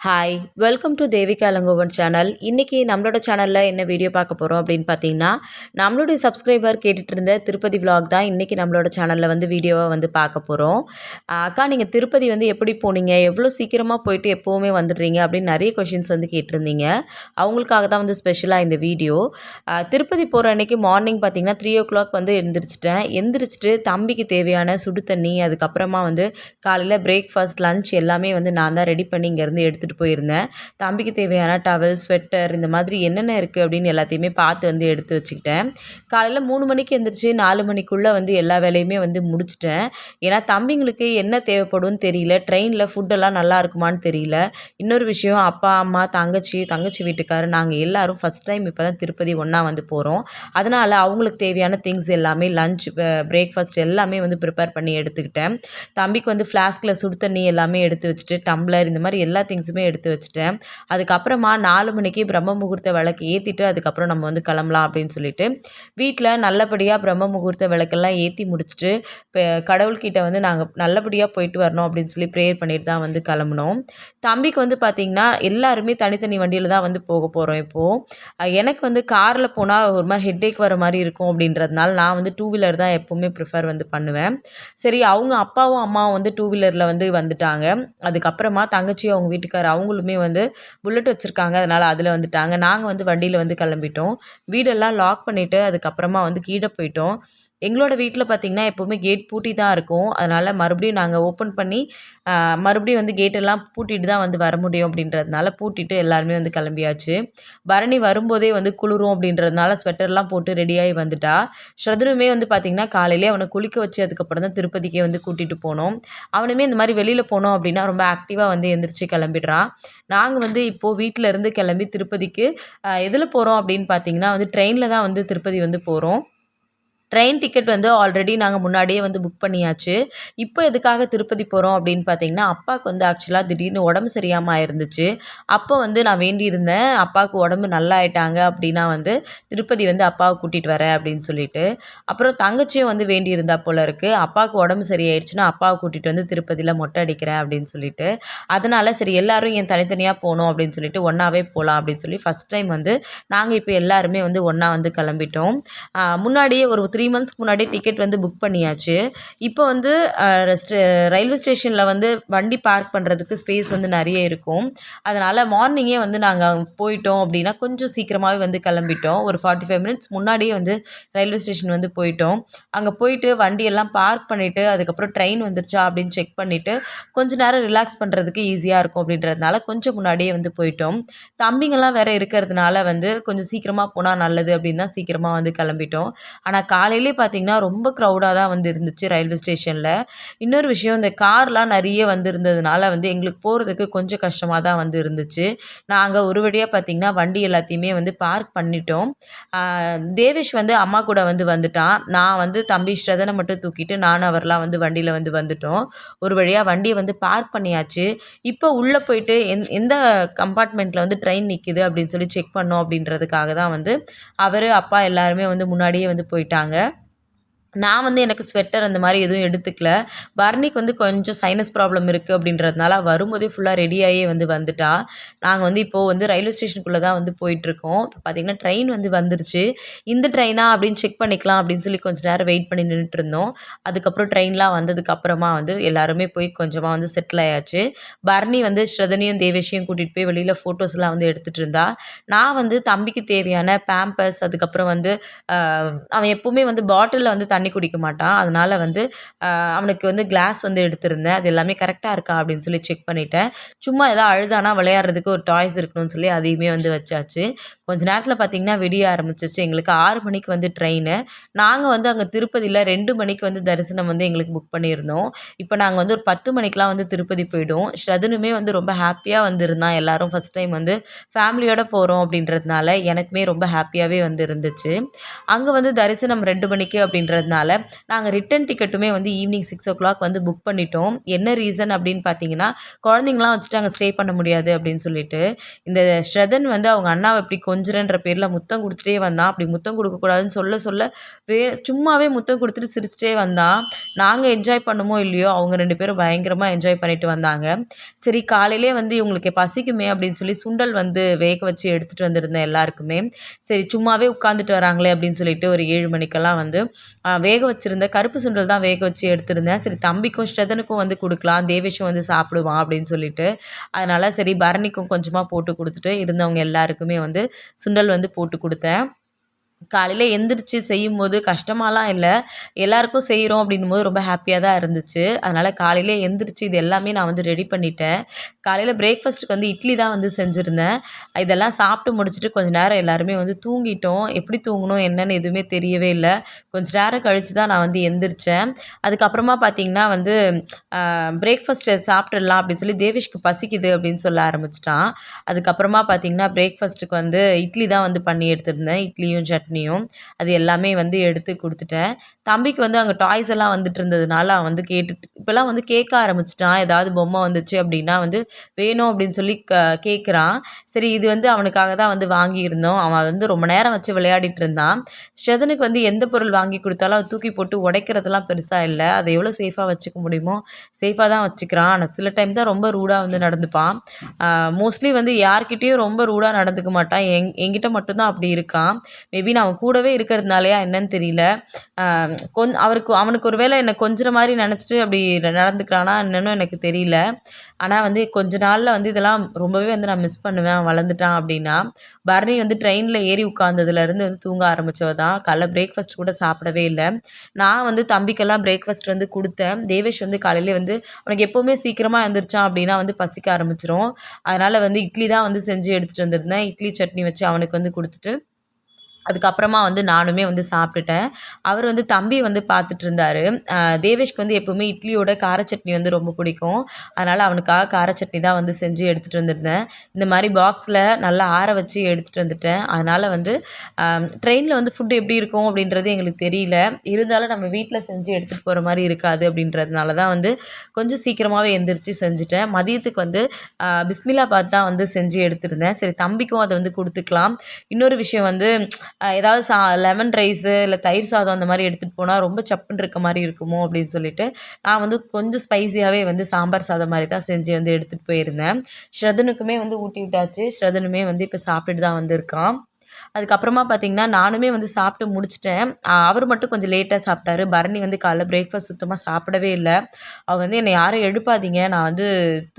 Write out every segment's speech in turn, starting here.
Hi welcome to Devika Elangovan channel இன்றைக்கி நம்மளோட சேனலில் என்ன வீடியோ பார்க்க போகிறோம் அப்படின்னு பார்த்தீங்கன்னா நம்மளுடைய சப்ஸ்கிரைபர் கேட்டுட்டு இருந்த திருப்பதி விலாக் தான் இன்றைக்கி நம்மளோட சேனலில் வந்து வீடியோவை வந்து பார்க்க போகிறோம் அக்கா நீங்கள் திருப்பதி வந்து எப்படி போனீங்க? எவ்வளோ சீக்கிரமாக போயிட்டு எப்போவுமே வந்துடுறீங்க அப்படின்னு நிறைய கொஷின்ஸ் வந்து கேட்டிருந்தீங்க. அவங்களுக்காக தான் வந்து ஸ்பெஷலாக இந்த வீடியோ திருப்பதி போகிற அன்னைக்கு மார்னிங் பார்த்தீங்கன்னா த்ரீ ஓ கிளாக் வந்து எழுந்திரிச்சிட்டேன் எந்திரிச்சிட்டு தம்பிக்கு தேவையான சுடு தண்ணி அதுக்கப்புறமா வந்து காலையில் பிரேக்ஃபாஸ்ட் லன்ச் எல்லாமே வந்து நான் தான் ரெடி பண்ணி இங்கேருந்து எடுத்துகிட்டு போயிருந்தேன். தம்பிக்கு தேவையான டவல் ஸ்வெட்டர் இந்த மாதிரி என்னென்ன இருக்குது அப்படின்னு எல்லாத்தையுமே பார்த்து வந்து எடுத்து வச்சுக்கிட்டேன். காலையில் மூணு மணிக்கு எழுந்திரிச்சு நாலு மணிக்குள்ளே வந்து எல்லா வேலையுமே வந்து முடிச்சிட்டேன். ஏன்னா தம்பிங்களுக்கு என்ன தேவைப்படும்னு தெரியல. ட்ரெயினில் ஃபுட்டெல்லாம் நல்லா இருக்குமான்னு தெரியல. இன்னொரு விஷயம் அப்பா அம்மா தங்கச்சி தங்கச்சி வீட்டுக்காரர் நாங்கள் எல்லோரும் ஃபஸ்ட் டைம் இப்போ தான் திருப்பதி ஒன்றா வந்து போகிறோம் அதனால் அவங்களுக்கு தேவையான திங்ஸ் எல்லாமே லஞ்ச் பிரேக்ஃபாஸ்ட் எல்லாமே வந்து ப்ரிப்பேர் பண்ணி எடுத்துக்கிட்டேன். தம்பிக்கு வந்து ஃப்ளாஸ்கில் சுடு தண்ணி எல்லாமே எடுத்து வச்சுட்டு டம்ளர் இந்த மாதிரி எல்லா திங்ஸுமே எடுத்து வச்சுட்டேன். அதுக்கப்புறமா நாலு மணிக்கு பிரம்ம முகூர்த்த விளக்கு ஏற்றிட்டு அதுக்கப்புறம் நம்ம வந்து கிளம்பலாம் அப்படின்னு சொல்லிட்டு வீட்டில் நல்லபடியாக பிரம்ம முகூர்த்த விளக்கெல்லாம் ஏற்றி முடிச்சுட்டு இப்போ கடவுள்கிட்ட வந்து நாங்கள் நல்லபடியாக போயிட்டு வரணும் அப்படின்னு சொல்லி ப்ரேயர் பண்ணிட்டு தான் வந்து கிளம்புனோம். தம்பிக்கு வந்து பார்த்திங்கன்னா எல்லாருமே தனித்தனி வண்டியில் தான் வந்து போக போகிறோம் இப்போது எனக்கு வந்து காரில் போனால் ஒரு மாதிரி ஹெட்டேக் வர மாதிரி இருக்கும் அப்படின்றதுனால நான் வந்து டூ வீலர் தான் எப்போவுமே ப்ரிஃபர் வந்து பண்ணுவேன். சரி அவங்க அப்பாவும் அம்மாவும் வந்து டூ வீலரில் வந்து வந்துட்டாங்க. அதுக்கப்புறமா தங்கச்சி அவங்க வீட்டுக்கார அவங்களுமே வந்து புல்லட் வச்சுருக்காங்க. அதனால் அதில் வந்துட்டாங்க. நாங்கள் வந்து வண்டியில் வந்து கிளம்பிட்டோம். வீடெல்லாம் லாக் பண்ணிவிட்டு அதுக்கப்புறமா வந்து கீழே போயிட்டோம். எங்களோட வீட்டில் பார்த்திங்கன்னா எப்போவுமே கேட் பூட்டி தான் இருக்கும். அதனால் மறுபடியும் நாங்கள் ஓப்பன் பண்ணி மறுபடியும் வந்து கேட்டெல்லாம் பூட்டிட்டு தான் வந்து வர முடியும் அப்படின்றதுனால பூட்டிட்டு எல்லாருமே வந்து கிளம்பியாச்சு. பரணி வரும்போதே வந்து குளிரும் அப்படின்றதுனால ஸ்வெட்டர்லாம் போட்டு ரெடியாகி வந்துட்டா. ஸ்ரதனுமே வந்து பார்த்திங்கன்னா காலையிலே அவனை குளிக்க வச்சு அதுக்கப்புறம் தான் திருப்பதிக்கே வந்து கூட்டிகிட்டு போனோம். அவனுமே இந்த மாதிரி வெளியில் போனோம் அப்படின்னா ரொம்ப ஆக்டிவாக வந்து எந்திரிச்சு கிளம்பிடுறான் நாங்கள் வந்து இப்போது வீட்டில் இருந்து கிளம்பி திருப்பதிக்கு எதில் போகிறோம் அப்படின்னு பார்த்தீங்கன்னா வந்து ட்ரெயினில் தான் வந்து திருப்பதி வந்து போகிறோம் ட்ரெயின் டிக்கெட் வந்து ஆல்ரெடி நாங்கள் முன்னாடியே வந்து புக் பண்ணியாச்சு. இப்போ எதுக்காக திருப்பதி போகிறோம் அப்படின்னு பார்த்தீங்கன்னா அப்பாவுக்கு வந்து ஆக்சுவலாக திடீர்னு உடம்பு சரியாமல் ஆயிருந்துச்சு. அப்போ வந்து நான் வேண்டியிருந்தேன். அப்பாவுக்கு உடம்பு நல்லா ஆயிட்டாங்க அப்படின்னா வந்து திருப்பதி வந்து அப்பாவை கூட்டிகிட்டு வரேன் அப்படின்னு சொல்லிட்டு. அப்புறம் தங்கச்சியும் வந்து வேண்டியிருந்தா போல இருக்குது அப்பாவுக்கு உடம்பு சரியாயிடுச்சுன்னா அப்பாவை கூட்டிகிட்டு வந்து திருப்பதியில் மொட்டை அடிக்கிறேன் அப்படின்னு சொல்லிட்டு. அதனால் சரி எல்லாரும் என் தனித்தனியாக போகணும் அப்படின்னு சொல்லிட்டு ஒன்றாவே போகலாம் அப்படின்னு சொல்லி ஃபஸ்ட் டைம் வந்து நாங்கள் இப்போ எல்லாருமே வந்து ஒன்றா வந்து கிளம்பிட்டோம். முன்னாடியே ஒரு த்ரீ மந்த்ஸ்க்கு முன்னாடி டிக்கெட் வந்து புக் பண்ணியாச்சு. இப்போ வந்து ரயில்வே ஸ்டேஷனில் வந்து வண்டி பார்க் பண்ணுறதுக்கு ஸ்பேஸ் வந்து நிறைய இருக்கும். அதனால் மார்னிங்கே வந்து நாங்கள் போயிட்டோம் அப்படின்னா கொஞ்சம் சீக்கிரமாகவே வந்து கிளம்பிட்டோம். ஒரு ஃபார்ட்டி ஃபைவ் மினிட்ஸ் முன்னாடியே வந்து ரயில்வே ஸ்டேஷன் வந்து போயிட்டோம். அங்கே போயிட்டு வண்டியெல்லாம் பார்க் பண்ணிவிட்டு அதுக்கப்புறம் ட்ரெயின் வந்துருச்சா அப்படின்னு செக் பண்ணிவிட்டு கொஞ்ச நேரம் ரிலாக்ஸ் பண்ணுறதுக்கு ஈஸியாக இருக்கும் அப்படின்றதுனால கொஞ்சம் முன்னாடியே வந்து போயிட்டோம். தம்பிங்கெல்லாம் வேறு இருக்கிறதுனால வந்து கொஞ்சம் சீக்கிரமாக போனால் நல்லது அப்படின்னு தான் சீக்கிரமாக வந்து கிளம்பிட்டோம். ஆனால் காலையிலே பார்த்தீங்கன்னா ரொம்ப க்ரௌடாக தான் வந்து இருந்துச்சு ரயில்வே ஸ்டேஷனில் இன்னொரு விஷயம் இந்த கார்லாம் நிறைய வந்திருந்ததுனால வந்து எங்களுக்கு போகிறதுக்கு கொஞ்சம் கஷ்டமாக தான் வந்து இருந்துச்சு. நாங்கள் ஒரு வழியாக பார்த்திங்கன்னா வண்டி எல்லாத்தையுமே வந்து பார்க் பண்ணிட்டோம். தேவேஷ் வந்து அம்மா கூட வந்து வந்துட்டான். நான் வந்து தம்பி ஸ்ரதனை மட்டும் தூக்கிட்டு நானும் அவர்லாம் வந்து வண்டியில் வந்து வந்துட்டோம். ஒரு வழியாக வண்டியை வந்து பார்க் பண்ணியாச்சு. இப்போ உள்ளே போயிட்டு எந் எந்த கம்பார்ட்மெண்ட்டில் வந்து ட்ரெயின் நிற்கிது அப்படின்னு சொல்லி செக் பண்ணோம் அப்படின்றதுக்காக தான் வந்து அவர் அப்பா எல்லாருமே வந்து முன்னாடியே வந்து போயிட்டாங்க. நான் வந்து எனக்கு ஸ்வெட்டர் அந்த மாதிரி எதுவும் எடுத்துக்கல. பரணிக்கு வந்து கொஞ்சம் சைனஸ் ப்ராப்ளம் இருக்குது அப்படின்றதுனால வரும்போதே ஃபுல்லாக ரெடியாகி வந்து வந்துட்டா. நாங்கள் வந்து இப்போது வந்து ரயில்வே ஸ்டேஷனுக்குள்ளே தான் வந்து போயிட்டுருக்கோம். இப்போ பார்த்திங்கன்னா ட்ரெயின் வந்து வந்துருச்சு. இந்த ட்ரெயினா அப்படின்னு செக் பண்ணிக்கலாம் அப்படின்னு சொல்லி கொஞ்சம் நேரம் வெயிட் பண்ணி நின்றுட்டு இருந்தோம் அதுக்கப்புறம் ட்ரெயின்லாம் வந்ததுக்கப்புறமா வந்து எல்லாருமே போய் கொஞ்சமாக வந்து செட்டில் ஆயாச்சு. பரணி வந்து ஸ்ரதனையும் தேவேஷையும் கூட்டிகிட்டு போய் வெளியில் ஃபோட்டோஸ்லாம் வந்து எடுத்துகிட்டு இருந்தா. நான் வந்து தம்பிக்கு தேவையான பேம்பர்ஸ் அதுக்கப்புறம் வந்து அவன் எப்போவுமே வந்து பாட்டிலில் வந்து தண்ணி குடிக்க மாட்டான். அதனால் வந்து அவனுக்கு வந்து கிளாஸ் வந்து எடுத்திருந்தேன். அது எல்லாமே கரெக்டாக இருக்கா அப்படின்னு சொல்லி செக் பண்ணிட்டேன். சும்மா எதாவது அழுதானா விளையாடுறதுக்கு ஒரு டாய்ஸ் இருக்கணும்னு சொல்லி அதையுமே வந்து வச்சாச்சு. கொஞ்ச நேரத்தில் பார்த்திங்கன்னா விடிய ஆரம்பிச்சிச்சு எங்களுக்கு ஆறு மணிக்கு வந்து ட்ரெயின் நாங்கள் வந்து அங்கே திருப்பதியில் ரெண்டு மணிக்கு வந்து தரிசனம் வந்து எங்களுக்கு புக் பண்ணியிருந்தோம். இப்போ நாங்கள் வந்து ஒரு பத்து மணிக்கெலாம் வந்து திருப்பதி போயிடும் ஸ்ரதனுமே வந்து ரொம்ப ஹாப்பியாக வந்திருந்தான். எல்லாரும் ஃபஸ்ட் டைம் வந்து ஃபேமிலியோட போகிறோம் அப்படின்றதுனால எனக்குமே ரொம்ப ஹாப்பியாகவே வந்து இருந்துச்சு. அங்கே வந்து தரிசனம் ரெண்டு மணிக்கு அப்படின்றது அப்படின்றதுனால நாங்கள் ரிட்டன் டிக்கெட்டுமே வந்து ஈவினிங் சிக்ஸ் ஓ கிளாக் வந்து புக் பண்ணிட்டோம். என்ன ரீசன் அப்படின்னு பார்த்தீங்கன்னா குழந்தைங்களாம் வச்சுட்டு அங்கே ஸ்டே பண்ண முடியாது அப்படின்னு சொல்லிட்டு. இந்த ஸ்ரதன் வந்து அவங்க அண்ணாவை இப்படி கொஞ்சுறன்ற பேரில் முத்தம் கொடுத்துட்டே வந்தான். அப்படி முத்தம் கொடுக்கக்கூடாதுன்னு சொல்ல சொல்ல வே சும்மாவே முத்தம் கொடுத்துட்டு சிரிச்சிட்டே வந்தான். நாங்கள் என்ஜாய் பண்ணுமோ இல்லையோ அவங்க ரெண்டு பேரும் பயங்கரமாக என்ஜாய் பண்ணிட்டு வந்தாங்க. சரி காலையிலே வந்து இவங்களுக்கு பசிக்குமே அப்படின்னு சொல்லி சுண்டல் வந்து வேக வச்சு எடுத்துகிட்டு வந்திருந்தேன் எல்லாருக்குமே. சரி சும்மாவே உட்காந்துட்டு வராங்களே அப்படின்னு சொல்லிட்டு ஒரு ஏழு மணிக்கெல்லாம் வந்து வேக வச்சுருந்த கருப்பு சுண்டல் தான் வேக வச்சு எடுத்திருந்தேன். சரி தம்பிக்கும் ஸ்ரதனுக்கும் வந்து கொடுக்கலாம். தேவேஷும் வந்து சாப்பிடுவான் அப்படின்னு சொல்லிட்டு. அதனால் சரி பரணிக்கும் கொஞ்சமாக போட்டு கொடுத்துட்டு இருந்தவங்க எல்லாருக்குமே வந்து சுண்டல் வந்து போட்டு கொடுத்தேன். காலையில் எந்திரிச்சு செய்யும்போது கஷ்டமாலாம் இல்லை. எல்லாருக்கும் செய்கிறோம் அப்படின்னும் போது ரொம்ப ஹாப்பியாக தான் இருந்துச்சு. அதனால் காலையிலே எந்திரிச்சு இது எல்லாமே நான் வந்து ரெடி பண்ணிட்டேன். காலையில் பிரேக்ஃபாஸ்ட்டுக்கு வந்து இட்லி தான் வந்து செஞ்சுருந்தேன். இதெல்லாம் சாப்பிட்டு முடிச்சுட்டு கொஞ்சம் நேரம் எல்லாருமே வந்து தூங்கிட்டோம். எப்படி தூங்கணும் என்னன்னு எதுவுமே தெரியவே இல்லை. கொஞ்சம் நேரம் கழித்து தான் நான் வந்து எந்திரிச்சேன். அதுக்கப்புறமா பார்த்தீங்கன்னா வந்து பிரேக்ஃபாஸ்ட் சாப்பிட்றலாம் அப்படின்னு சொல்லி தேவிஷ்க்கு பசிக்குது அப்படின்னு சொல்ல ஆரம்பிச்சிட்டான். அதுக்கப்புறமா பார்த்தீங்கன்னா பிரேக்ஃபாஸ்ட்டுக்கு வந்து இட்லி தான் வந்து பண்ணி எடுத்திருந்தேன். இட்லியும் சட்னி சட்னியும் அது எல்லாமே வந்து எடுத்து கொடுத்துட்டேன். தம்பிக்கு வந்து அங்கே டாய்ஸ் எல்லாம் வந்துட்டு இருந்ததுனால அவன் வந்து கேட்டுட்டு இப்போல்லாம் வந்து கேட்க ஆரம்பிச்சிட்டான். ஏதாவது பொம்மை வந்துச்சு அப்படின்னா வந்து வேணும் அப்படின்னு சொல்லி க கேட்குறான் சரி இது வந்து அவனுக்காக தான் வந்து வாங்கியிருந்தோம். அவன் வந்து ரொம்ப நேரம் வச்சு விளையாடிட்டு இருந்தான். ஸ்ரதனுக்கு வந்து எந்த பொருள் வாங்கி கொடுத்தாலும் அதை தூக்கி போட்டு உடைக்கிறதுலாம் பெருசாக இல்லை. அதை எவ்வளோ சேஃபாக வச்சுக்க முடியுமோ சேஃபாக தான் வச்சுக்கிறான். ஆனால் சில டைம் தான் ரொம்ப ரூடாக வந்து நடந்துப்பான். மோஸ்ட்லி வந்து யார்கிட்டேயும் ரொம்ப ரூடாக நடந்துக்க மாட்டான். எங் எங்கிட்ட மட்டும்தான் அப்படி இருக்கான். மேபி நான் அவன் கூடவே இருக்கிறதுனாலயா என்னன்னு தெரியல. கொஞ் அவருக்கு அவனுக்கு ஒரு வேளை என்னை கொஞ்சம் மாதிரி நினச்சிட்டு அப்படி நடந்துக்கிறானா என்னன்னு எனக்கு தெரியல. ஆனால் வந்து கொஞ்ச நாளில் வந்து இதெல்லாம் ரொம்பவே வந்து நான் மிஸ் பண்ணுவேன். வளர்ந்துட்டான் அப்படின்னா பரணி வந்து ட்ரெயினில் ஏறி உட்காந்ததுலேருந்து வந்து தூங்க ஆரம்பித்தவ தான். காலைல பிரேக்ஃபாஸ்ட் கூட சாப்பிடவே இல்லை. நான் வந்து தம்பிக்கெல்லாம் பிரேக்ஃபாஸ்ட் வந்து கொடுத்தேன். தேவேஷ் வந்து காலையிலே வந்து அவனுக்கு எப்போவுமே சீக்கிரமாக எழுந்திரிச்சான் அப்படின்னா வந்து பசிக்க ஆரம்பிச்சிரும். அதனால் வந்து இட்லி தான் வந்து செஞ்சு எடுத்துகிட்டு வந்திருந்தேன். இட்லி சட்னி வச்சு அவனுக்கு வந்து கொடுத்துட்டு அதுக்கப்புறமா வந்து நானுமே வந்து சாப்பிட்டுட்டேன். அவர் வந்து தம்பி வந்து பார்த்துட்டு இருந்தார் தேவேஷ்க்கு வந்து எப்போவுமே இட்லியோட கார சட்னி வந்து ரொம்ப பிடிக்கும். அதனால் அவனுக்காக கார சட்னி தான் வந்து செஞ்சு எடுத்துகிட்டு வந்திருந்தேன். இந்த மாதிரி பாக்ஸில் நல்லா ஆற வச்சு எடுத்துகிட்டு வந்துட்டேன். அதனால் வந்து ட்ரெயினில் வந்து ஃபுட்டு எப்படி இருக்கும் அப்படின்றது எங்களுக்கு தெரியல. இருந்தாலும் நம்ம வீட்டில் செஞ்சு எடுத்துகிட்டு போகிற மாதிரி இருக்காது அப்படின்றதுனால தான் வந்து கொஞ்சம் சீக்கிரமாகவே எந்திரிச்சு செஞ்சுட்டேன். மதியத்துக்கு வந்து பிஸ்மிலா பார்த்து தான் வந்து செஞ்சு எடுத்திருந்தேன். சரி தம்பிக்கும் அதை வந்து கொடுத்துக்கலாம். இன்னொரு விஷயம் வந்து ஏதாவது சா லெமன் ரைஸு இல்லை தயிர் சாதம் அந்த மாதிரி எடுத்துகிட்டு போனால் ரொம்ப சப்புன்னு இருக்க மாதிரி இருக்குமோ அப்படின்னு சொல்லிட்டு நான் வந்து கொஞ்சம் ஸ்பைஸியாகவே வந்து சாம்பார் சாதம் மாதிரி தான் செஞ்சு வந்து எடுத்துகிட்டு போயிருந்தேன். ஸ்ரதனுக்குமே வந்து ஊட்டி விட்டாச்சு ஸ்ரதனுமே வந்து இப்போ சாப்பிட்டுட்டு தான் வந்திருக்கான். அதுக்கப்புறமா பார்த்திங்கன்னா நானுமே வந்து சாப்பிட்டு முடிச்சிட்டேன். அவர் மட்டும் கொஞ்சம் லேட்டாக சாப்பிட்டாரு. பரணி வந்து காலைல பிரேக்ஃபாஸ்ட் சுத்தமாக சாப்பிடவே இல்லை. அவள் வந்து என்னை யாரும் எழுப்பாதீங்க நான் வந்து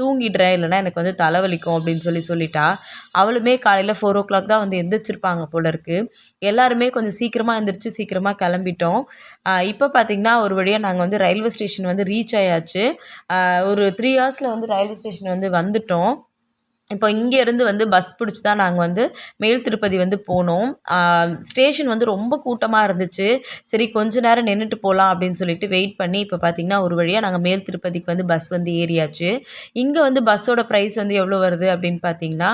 தூங்கிடுறேன். இல்லைனா எனக்கு வந்து தலைவலிக்கும் அப்படின்னு சொல்லி சொல்லிட்டா. அவளுமே காலையில் ஃபோர் ஓ கிளாக் தான் வந்து எந்திரிச்சிருப்பாங்க போல இருக்குது எல்லாருமே கொஞ்சம் சீக்கிரமாக எழுந்திரிச்சு சீக்கிரமாக கிளம்பிட்டோம். இப்போ பார்த்திங்கன்னா ஒரு வழியாக நாங்கள் வந்து ரயில்வே ஸ்டேஷன் வந்து ரீச் ஆயாச்சு. ஒரு த்ரீ ஹவர்ஸில் வந்து ரயில்வே ஸ்டேஷன் வந்து வந்துட்டோம். இப்போ இங்கேருந்து வந்து பஸ் பிடிச்சி தான் நாங்கள் வந்து மேல் திருப்பதி வந்து போனோம். ஸ்டேஷன் வந்து ரொம்ப கூட்டமாக இருந்துச்சு. சரி கொஞ்ச நேரம் நின்றுட்டு போகலாம் அப்படின்னு சொல்லிட்டு வெயிட் பண்ணி இப்போ பார்த்திங்கன்னா ஒரு வழியாக நாங்கள் மேல் திருப்பதிக்கு வந்து பஸ் வந்து ஏறியாச்சு. இங்கே வந்து பஸ்ஸோட ப்ரைஸ் வந்து எவ்வளோ வருது அப்படின்னு பார்த்தீங்கன்னா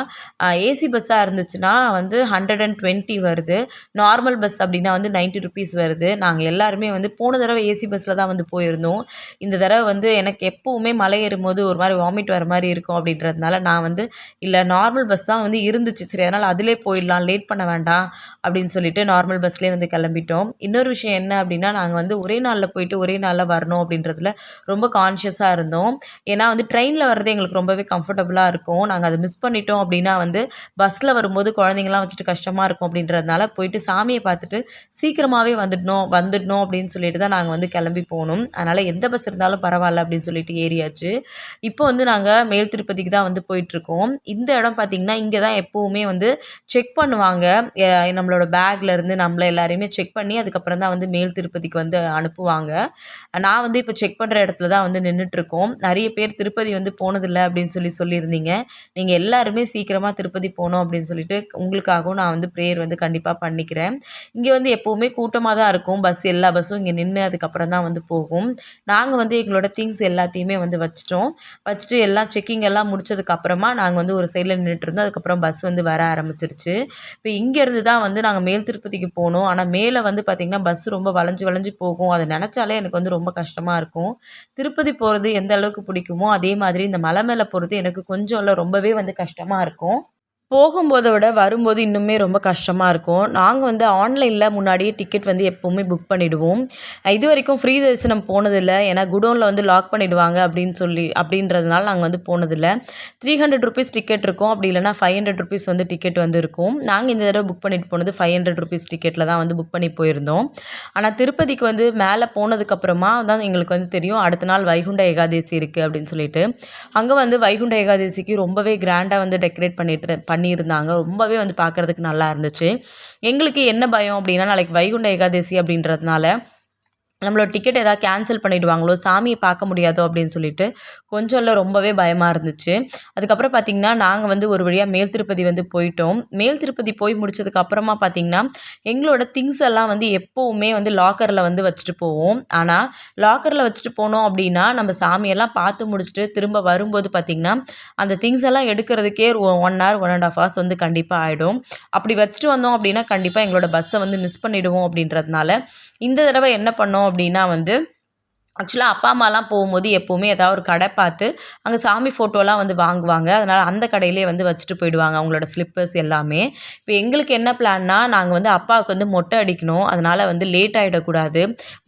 ஏசி பஸ்ஸாக இருந்துச்சுன்னா வந்து ஹண்ட்ரட் அண்ட் டுவெண்ட்டி வருது. நார்மல் பஸ் அப்படின்னா வந்து நைன்ட்டி ருபீஸ் வருது. நாங்கள் எல்லாருமே வந்து போன தடவை ஏசி பஸ்ஸில் தான் வந்து போயிருந்தோம். இந்த தடவை வந்து எனக்கு எப்போவுமே மலை ஏறும்போது ஒரு மாதிரி வாமிட் வர மாதிரி இருக்கும் அப்படின்றதுனால நான் வந்து இல்லை நார்மல் பஸ் தான் வந்து இருந்துச்சு. சரி அதனால் அதிலே போயிடலாம் லேட் பண்ண வேண்டாம் அப்படின்னு சொல்லிட்டு நார்மல் பஸ்லேயே வந்து கிளம்பிட்டோம். இன்னொரு விஷயம் என்ன அப்படின்னா நாங்கள் வந்து ஒரே நாளில் போயிட்டு ஒரே நாளில் வரணும் அப்படின்றதுல ரொம்ப கான்ஷியஸாக இருந்தோம். ஏன்னா வந்து ட்ரெயினில் வர்றது எங்களுக்கு ரொம்பவே கம்ஃபர்டபுளாக இருக்கும். நாங்கள் அதை மிஸ் பண்ணிட்டோம் அப்படின்னா வந்து பஸ்ஸில் வரும்போது குழந்தைங்களாம் வச்சுட்டு கஷ்டமாக இருக்கும் அப்படின்றதுனால போயிட்டு சாமியை பார்த்துட்டு சீக்கிரமாகவே வந்துடணும் வந்துடணும் அப்படின்னு சொல்லிட்டு தான் நாங்கள் வந்து கிளம்பி போகணும் அதனால் எந்த பஸ் இருந்தாலும் பரவாயில்ல அப்படின்னு சொல்லிட்டு ஏறியாச்சு. இப்போ வந்து நாங்கள் மேல் திருப்பதிக்கு தான் வந்து போயிட்டுருக்கோம் இந்த இடம் பார்த்திங்கன்னா இங்கே தான் எப்போவுமே வந்து செக் பண்ணுவாங்க. நம்மளோட பேக்லேருந்து நம்மளை எல்லாரையுமே செக் பண்ணி அதுக்கப்புறம் தான் வந்து மேல் திருப்பதிக்கு வந்து அனுப்புவாங்க. நான் வந்து இப்போ செக் பண்ணுற இடத்துல தான் வந்து நின்றுட்டுருக்கோம் நிறைய பேர் திருப்பதி வந்து போனதில்லை அப்படின்னு சொல்லி சொல்லியிருந்தீங்க. நீங்கள் எல்லாருமே சீக்கிரமாக திருப்பதி போகணும் அப்படின்னு சொல்லிட்டு உங்களுக்காகவும் நான் வந்து ப்ரேயர் வந்து கண்டிப்பாக பண்ணிக்கிறேன். இங்கே வந்து எப்போவுமே கூட்டமாக தான் இருக்கும். பஸ் எல்லா பஸ்ஸும் இங்கே நின்று அதுக்கப்புறம் தான் வந்து போகும். நாங்கள் வந்து எங்களோட திங்ஸ் எல்லாத்தையுமே வந்து வச்சிட்டோம். வச்சுட்டு எல்லாம் செக்கிங் எல்லாம் முடிச்சதுக்கப்புறமா நாங்கள் வந்து வந்து ஒரு சைடில் நின்றுட்டு இருந்தோம் அதுக்கப்புறம் பஸ் வந்து வர ஆரம்பிச்சிருச்சு. இப்போ இங்கேருந்து தான் வந்து நாங்கள் மேல் திருப்பதிக்கு போனோம். ஆனால் மேலே வந்து பார்த்திங்கன்னா பஸ் ரொம்ப வளைஞ்சு வளைஞ்சு போகும். அதை நினச்சாலே எனக்கு வந்து ரொம்ப கஷ்டமாக இருக்கும். திருப்பதி போகிறது எந்த அளவுக்கு பிடிக்குமோ அதே மாதிரி இந்த மலை மேலே போகிறது எனக்கு கொஞ்சம் இல்லை ரொம்பவே வந்து கஷ்டமாக இருக்கும். போகும்போதை விட வரும்போது இன்னுமே ரொம்ப கஷ்டமாக இருக்கும். நாங்கள் வந்து ஆன்லைனில் முன்னாடியே டிக்கெட் வந்து எப்போவுமே புக் பண்ணிவிடுவோம் இது வரைக்கும் ஃப்ரீ தரிசனம் போனதில்லை. ஏன்னா குடோனில் வந்து லாக் பண்ணிவிடுவாங்க அப்படின்னு சொல்லி அப்படின்றதுனால நாங்கள் வந்து போனதில்லை. த்ரீ ஹண்ட்ரட் ருபீஸ் டிக்கெட் இருக்கும். அப்படி இல்லைனா ஃபைவ் ஹண்ட்ரட் ருபீஸ் வந்து டிக்கெட் வந்து இருக்கும். நாங்கள் இந்த தடவை புக் பண்ணிட்டு போனது ஃபைவ் ஹண்ட்ரட் ருபீஸ் டிக்கெட்டில் தான் வந்து புக் பண்ணி போயிருந்தோம். ஆனால் திருப்பதிக்கு வந்து மேலே போனதுக்கப்புறமா தான் எங்களுக்கு வந்து தெரியும். அடுத்த நாள் வைகுண்ட ஏகாதசி இருக்குது அப்படின்னு சொல்லிட்டு. அங்கே வந்து வைகுண்ட ஏகாதசிக்கு ரொம்பவே கிராண்டாக வந்து டெக்கரேட் பண்ணிட்டு பண்ணியிருந்தாங்க. ரொம்பவே வந்து பார்க்குறதுக்கு நல்லா இருந்துச்சு. எங்களுக்கு என்ன பயம் அப்படின்னா நாளைக்கு வைகுண்ட ஏகாதசி அப்படின்றதுனால நம்மளோட டிக்கெட் எதாவது கேன்சல் பண்ணிவிடுவாங்களோ சாமியை பார்க்க முடியாதோ அப்படின்னு சொல்லிட்டு கொஞ்சம் இல்லை ரொம்பவே பயமாக இருந்துச்சு. அதுக்கப்புறம் பார்த்திங்கன்னா நாங்கள் வந்து ஒரு வழியாக மேல் திருப்பதி வந்து போயிட்டோம். மேல் திருப்பதி போய் முடிச்சதுக்கப்புறமா பார்த்தீங்கன்னா பார்த்திங்கன்னா எங்களோட திங்ஸ் எல்லாம் வந்து எப்போவுமே வந்து லாக்கரில் வந்து வச்சுட்டு போவோம். ஆனால் லாக்கரில் வச்சுட்டு போனோம் அப்படின்னா நம்ம சாமியெல்லாம் பார்த்து முடிச்சுட்டு திரும்ப வரும்போது பார்த்திங்கன்னா அந்த திங்ஸ் எல்லாம் எடுக்கிறதுக்கே one hour one and half hours வந்து கண்டிப்பாக ஆகிடும் அப்படி வச்சுட்டு வந்தோம் அப்படின்னா கண்டிப்பாக எங்களோட பஸ்ஸை வந்து மிஸ் பண்ணிவிடுவோம் அப்படின்றதுனால இந்த தடவை என்ன பண்ணோம் அப்படின்னா வந்து ஆக்சுவலாக அப்பா அம்மாலாம் போகும்போது எப்போவுமே ஏதாவது ஒரு கடை பார்த்து அங்கே சாமி ஃபோட்டோலாம் வந்து வாங்குவாங்க. அதனால் அந்த கடையிலே வந்து வச்சுட்டு போயிடுவாங்க அவங்களோட ஸ்லிப்பர்ஸ் எல்லாமே. இப்போ எங்களுக்கு என்ன பிளான்னா நாங்கள் வந்து அப்பாவுக்கு வந்து மொட்டை அடிக்கணும். அதனால் வந்து லேட் ஆகிடக்கூடாது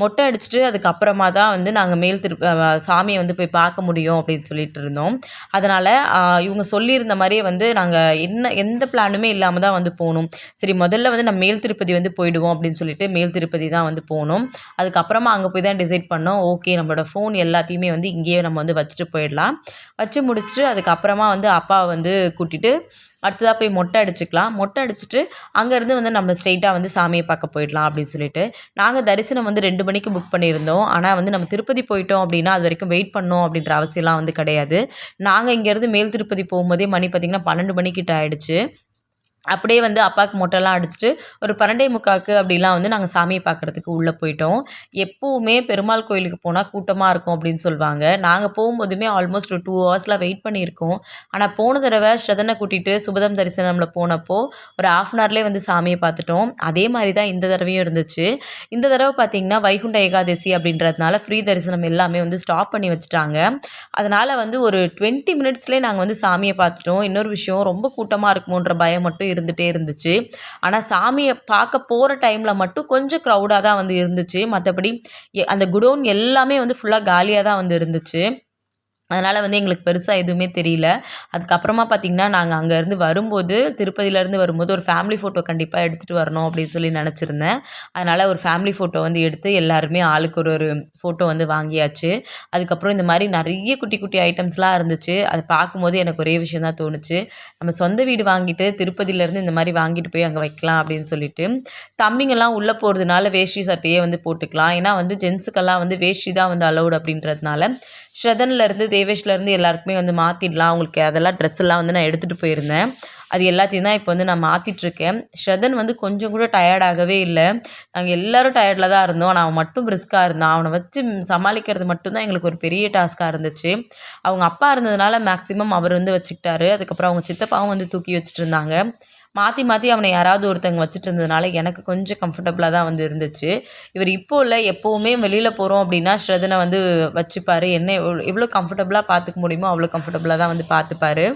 மொட்டை அடிச்சுட்டு அதுக்கப்புறமா தான் வந்து நாங்கள் மேல் திரு சாமியை வந்து போய் பார்க்க முடியும் அப்படின்னு சொல்லிட்டு இருந்தோம். அதனால் இவங்க சொல்லியிருந்த மாதிரியே வந்து நாங்கள் என்ன எந்த பிளானுமே இல்லாமல் தான் வந்து போகணும். சரி முதல்ல வந்து நம்ம மேல் திருப்பதி வந்து போயிடுவோம் அப்படின்னு சொல்லிட்டு மேல் திருப்பதி தான் வந்து போனோம் அதுக்கப்புறமா அங்கே போய் தான் டிசைட் பண்ணோம். ஓ ஓகே நம்மளோட ஃபோன் எல்லாத்தையுமே வந்து இங்கேயே நம்ம வந்து வச்சுட்டு போயிடலாம். வச்சு முடிச்சுட்டு அதுக்கப்புறமா வந்து அப்பாவை வந்து கூட்டிகிட்டு அடுத்ததாக போய் மொட்டை அடிச்சுக்கலாம். மொட்டை அடிச்சுட்டு அங்கேருந்து வந்து நம்ம ஸ்ட்ரெயிட்டாக வந்து சாமியை பார்க்க போயிடலாம் அப்படின்னு சொல்லிட்டு. நாங்கள் தரிசனம் வந்து ரெண்டு மணிக்கு புக் பண்ணியிருந்தோம். ஆனால் வந்து நம்ம திருப்பதி போயிட்டோம் அப்படின்னா அது வரைக்கும் வெயிட் பண்ணோம் அப்படின்ற அவசியம்லாம் வந்து கிடையாது. நாங்கள் இங்கேருந்து மேல் திருப்பதி போகும்போதே மணி பார்த்திங்கன்னா பன்னெண்டு மணிக்கிட்ட ஆகிடுச்சு அப்படியே வந்து அப்பாவுக்கு மொட்டைலாம் அடிச்சுட்டு ஒரு பன்னெண்டே முக்காக்கு அப்படிலாம் வந்து நாங்கள் சாமியை பார்க்குறதுக்கு உள்ளே போயிட்டோம். எப்போவுமே பெருமாள் கோயிலுக்கு போனால் கூட்டமாக இருக்கும் அப்படின்னு சொல்லுவாங்க நாங்கள் போகும்போதுமே ஆல்மோஸ்ட் ஒரு டூ ஹவர்ஸில் வெயிட் பண்ணியிருக்கோம். ஆனால் போன தடவை ஸ்ரதனை கூட்டிகிட்டு சுபதம் தரிசனமில் போனப்போ ஒரு ஆஃப் அன் ஹவர்லேயே வந்து சாமியை பார்த்துட்டோம். அதே மாதிரி தான் இந்த தடவையும் இருந்துச்சு. இந்த தடவை பார்த்திங்கன்னா வைகுண்ட ஏகாதசி அப்படின்றதுனால ஃப்ரீ தரிசனம் எல்லாமே வந்து ஸ்டாப் பண்ணி வச்சுட்டாங்க. அதனால் வந்து ஒரு டுவெண்ட்டி மினிட்ஸ்லேயே நாங்கள் வந்து சாமியை பார்த்துட்டோம். இன்னொரு விஷயம் ரொம்ப கூட்டமாக இருக்குமோன்ற பயம் மட்டும் இருந்துகிட்டே இருந்துச்சு. ஆனால் சாமியை பார்க்க போகிற டைமில் மட்டும் கொஞ்சம் க்ரௌடாக தான் வந்து இருந்துச்சு. மற்றபடி அந்த குடோன் எல்லாமே வந்து ஃபுல்லாக காலியாக தான் வந்து இருந்துச்சு. அதனால் வந்து எங்களுக்கு பெருசாக எதுவுமே தெரியல. அதுக்கப்புறமா பார்த்திங்கன்னா நாங்கள் அங்கேருந்து வரும்போது திருப்பதியிலேருந்து வரும்போது ஒரு ஃபேமிலி ஃபோட்டோ கண்டிப்பாக எடுத்துகிட்டு வரணும் அப்படின்னு சொல்லி நினச்சிருந்தேன். அதனால் ஒரு ஃபேமிலி ஃபோட்டோ வந்து எடுத்து எல்லாருமே ஆளுக்கு ஒரு ஒரு ஃபோட்டோ வந்து வாங்கியாச்சு. அதுக்கப்புறம் இந்த மாதிரி நிறைய குட்டி குட்டி ஐட்டம்ஸ்லாம் இருந்துச்சு. அதை பார்க்கும்போது எனக்கு ஒரே விஷயம் தான் தோணுச்சு. நம்ம சொந்த வீடு வாங்கிட்டு திருப்பதியிலேருந்து இந்த மாதிரி வாங்கிட்டு போய் அங்கே வைக்கலாம் அப்படின்னு சொல்லிட்டு தம்பிங்கெல்லாம் உள்ளே போகிறதுனால வேஷ்டி சட்டையே வந்து போட்டுக்கலாம். ஏன்னா வந்து ஜென்ஸுக்கெல்லாம் வந்து வேஷ்டி தான் வந்து அலௌடு அப்படின்றதுனால ஸ்ரதன்லேருந்து தேவேஷ்லேருந்து எல்லாருக்குமே வந்து மாற்றிடலாம் அவங்களுக்கு அதெல்லாம் ட்ரெஸ் எல்லாம் வந்து நான் எடுத்துகிட்டு போயிருந்தேன். அது எல்லாத்தையும் தான் இப்போ வந்து நான் மாற்றிட்டுருக்கேன் ஸ்ரதன் வந்து கொஞ்சம் கூட டயர்டாகவே இல்லை. நாங்கள் எல்லோரும் டயர்டில் தான் இருந்தோம். ஆனால் அவன் மட்டும் பிரிஸ்காக இருந்தான். அவனை வச்சு சமாளிக்கிறது மட்டும்தான் எங்களுக்கு ஒரு பெரிய டாஸ்க்காக இருந்துச்சு. அவங்க அப்பா இருந்ததுனால மேக்ஸிமம் அவர் வந்து வச்சுக்கிட்டாரு. அதுக்கப்புறம் அவங்க சித்தப்பாவும் வந்து தூக்கி வச்சுட்டு இருந்தாங்க. மாற்றி மாற்றி அவனை யாராவது ஒருத்தங்க வச்சுட்டு இருந்ததுனால எனக்கு கொஞ்சம் கம்ஃபர்டபுளாக தான் வந்து இருந்துச்சு. இவர் இப்போ இல்லை எப்போவுமே வெளியில் போகிறோம் அப்படின்னா ஸ்ரதனை வந்து வச்சுப்பார். என்ன எவ்வளோ கம்ஃபர்டபுளாக பார்த்துக்க முடியுமோ அவ்வளோ கம்ஃபர்டபுளாக தான் வந்து பார்த்துப்பாரு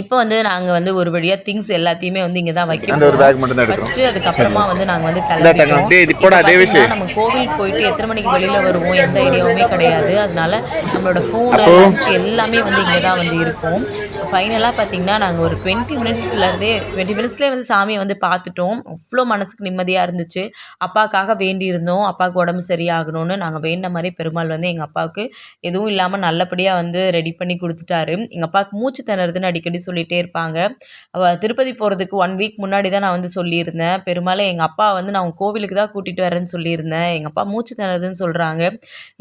இப்போ வந்து நாங்கள் வந்து ஒரு வழியாக திங்ஸ் எல்லாத்தையுமே வந்து இங்கே தான் வைக்க அந்த ஒரு பேக் மட்டும் தான் வச்சுட்டு அதுக்கப்புறமா வந்து நாங்கள் வந்து கிளம்பிட்டோம் நம்ம கோவில் போயிட்டு எத்தனை மணிக்கு வெளியில் வருவோம் எந்த ஐடியாவுமே கிடையாது. அதனால நம்மளோட ஃபோனு லஞ்ச் எல்லாமே வந்து இங்கே தான் வந்து இருக்கும். ஃபைனலாக பார்த்தீங்கன்னா நாங்கள் ஒரு டுவெண்ட்டி மினிட்ஸ்லேருந்தே டுவெண்ட்டி மினிட்ஸ்லேயே வந்து சாமியை வந்து பார்த்துட்டோம். அவ்வளோ மனசுக்கு நிம்மதியாக இருந்துச்சு. அப்பாவுக்காக வேண்டி இருந்தோம் அப்பாவுக்கு உடம்பு சரியாகணும்னு நாங்கள் வேண்டின மாதிரி பெருமாள் வந்து எங்கள் அப்பாவுக்கு எதுவும் இல்லாமல் நல்லபடியாக வந்து ரெடி பண்ணி கொடுத்துட்டாரு. எங்கள் அப்பாவுக்கு மூச்சு திணறுதுன்னு அடிக்கடி சொல்லிகிட்டே இருப்பாங்க. அவ திருப்பதி போகிறதுக்கு ஒன் வீக் முன்னாடி தான் நான் வந்து சொல்லியிருந்தேன். பெரும்பாலும் எங்கள் அப்பா வந்து நான் கோவிலுக்கு தான் கூட்டிகிட்டு வரேன்னு சொல்லியிருந்தேன். எங்கள் அப்பா மூச்சு திணறுதுன்னு சொல்கிறாங்க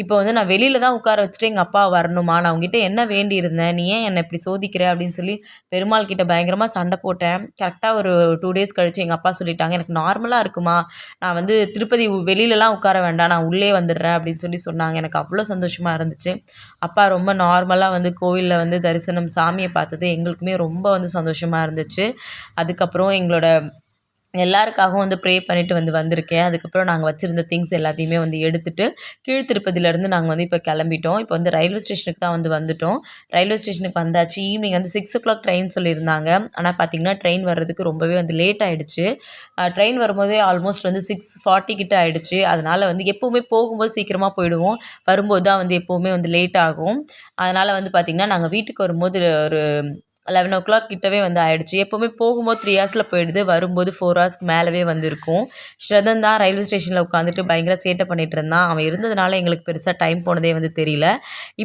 இப்போ வந்து நான் வெளியில் தான் உட்கார வச்சுட்டு எங்கள் அப்பா வரணுமா? நான் அவங்ககிட்ட என்ன வேண்டி இருந்தேன் நீ ஏன் என்னை இப்படி சோதிக்கிற? அப்படின்னு சொல்லி பெருமாள் கிட்ட பயங்கரமாக சண்டை போட்டேன். கரெக்டாக ஒரு டூ டேஸ் கழிச்சு எங்கள் அப்பா சொல்லிட்டாங்க எனக்கு நார்மலாக இருக்குமா? நான் வந்து திருப்பதி வெளியிலலாம் உட்கார வேண்டாம். நான் உள்ளே வந்துடுறேன். அப்படின்னு சொல்லி சொன்னாங்க. எனக்கு அவ்வளோ சந்தோஷமாக இருந்துச்சு. அப்பா ரொம்ப நார்மலாக வந்து கோவிலில் வந்து தரிசனம் சாமியை பார்த்தது எங்களுக்கு எல்லாருக்குமே ரொம்ப வந்து சந்தோஷமாக இருந்துச்சு. அதுக்கப்புறம் எங்களோட எல்லாருக்காகவும் வந்து ப்ரே பண்ணிவிட்டு வந்து வந்திருக்கேன். அதுக்கப்புறம் நாங்கள் வச்சுருந்த திங்ஸ் எல்லாத்தையுமே வந்து எடுத்துகிட்டு கீழ்த்திருப்பதிலேருந்து நாங்கள் வந்து இப்போ கிளம்பிட்டோம். இப்போ வந்து ரயில்வே ஸ்டேஷனுக்கு தான் வந்து வந்துட்டோம். ரயில்வே ஸ்டேஷனுக்கு வந்தாச்சு. ஈவினிங் வந்து சிக்ஸ் ஓ கிளாக் ட்ரெயின் சொல்லியிருந்தாங்க. ஆனால் பார்த்திங்கன்னா ட்ரெயின் வர்றதுக்கு ரொம்பவே வந்து லேட் ஆகிடுச்சு ட்ரெயின் வரும்போதே ஆல்மோஸ்ட் வந்து சிக்ஸ் ஃபார்ட்டி கிட்ட ஆகிடுச்சு அதனால் வந்து எப்போவுமே போகும்போது சீக்கிரமாக போயிடுவோம். வரும்போது தான் வந்து எப்போவுமே வந்து லேட் ஆகும். அதனால் வந்து பார்த்திங்கன்னா நாங்கள் வீட்டுக்கு வரும்போது ஒரு லெவன் ஓ கிளாக் கிட்டவே வந்து ஆயிடுச்சு. எப்போவுமே போகும்போது த்ரீ ஹவர்ஸில் போயிடுது. வரும்போது ஃபோர் ஹவர்ஸ்க்கு மேலவே வந்திருக்கும். ஸ்ரதன் தான் ரயில்வே ஸ்டேஷனில் உட்காந்துட்டு பயங்கர சேட்டை பண்ணிட்டு இருந்தான். அவன் இருந்ததுனால எங்களுக்கு பெருசாக டைம் போனதே வந்து தெரியல.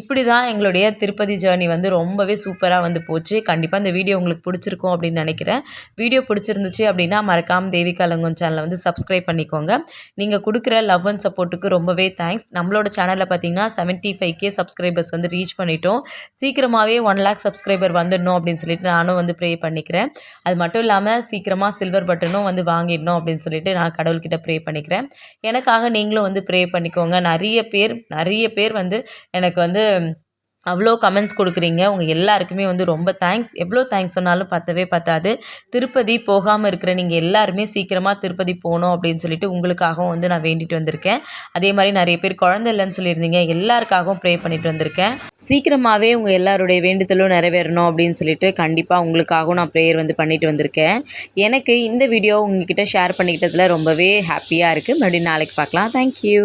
இப்படி தான் எங்களுடைய திருப்பதி ஜேர்னி வந்து ரொம்பவே சூப்பராக வந்து போச்சு. கண்டிப்பாக இந்த வீடியோ உங்களுக்கு பிடிச்சிருக்கும் அப்படின்னு நினைக்கிறேன். வீடியோ பிடிச்சிருந்துச்சு அப்படின்னா மறக்காம தேவிகா லங்கன் சேனலை வந்து சப்ஸ்கிரைப் பண்ணிக்கோங்க. நீங்கள் கொடுக்குற லவ் அண்ட் சப்போர்ட்டுக்கு ரொம்பவே தேங்க்ஸ் நம்மளோட சேனலில் பார்த்தீங்கன்னா செவன்ட்டி ஃபைவ் கே சப்ஸ்கிரைபர்ஸ் வந்து ரீச் பண்ணிட்டோம். சீக்கிரமாகவே ஒன் லேக் சப்ஸ்கிரைபர் வந்துடணும் அப்படின்னு சொல்லிட்டு நானும் வந்து ப்ரே பண்ணிக்கிறேன். அது மட்டும் இல்லாமல் சீக்கிரமாக சில்வர் பட்டனும் வந்து வாங்கிடணும் அப்படின்னு சொல்லிட்டு நான் கடவுள்கிட்ட ப்ரே பண்ணிக்கிறேன். எனக்காக நீங்களும் வந்து ப்ரே பண்ணிக்கோங்க. நிறைய பேர் நிறைய பேர் வந்து எனக்கு வந்து அவ்வளோ கமெண்ட்ஸ் கொடுக்குறீங்க. உங்கள் எல்லாருக்குமே வந்து ரொம்ப தேங்க்ஸ் எவ்வளோ தேங்க்ஸ் சொன்னாலும் பத்தவே பத்தாது. திருப்பதி போகாமல் இருக்கிற நீங்கள் எல்லாருமே சீக்கிரமாக திருப்பதி போகணும் அப்படின்னு சொல்லிட்டு உங்களுக்காகவும் வந்து நான் வேண்டிட்டு வந்திருக்கேன். அதே மாதிரி நிறைய பேர் குழந்தை இல்லைன்னு சொல்லியிருந்தீங்க. எல்லாருக்காகவும் ப்ரே பண்ணிட்டு வந்திருக்கேன். சீக்கிரமாகவே உங்கள் எல்லாருடைய வேண்டுதலும் நிறைவேறணும் அப்படின்னு சொல்லிட்டு கண்டிப்பாக உங்களுக்காகவும் நான் ப்ரேயர் வந்து பண்ணிட்டு வந்திருக்கேன். எனக்கு இந்த வீடியோ உங்ககிட்ட ஷேர் பண்ணிக்கிட்டதில் ரொம்பவே ஹாப்பியாக இருக்குது மறுபடியும் நாளைக்கு பார்க்கலாம். தேங்க்யூ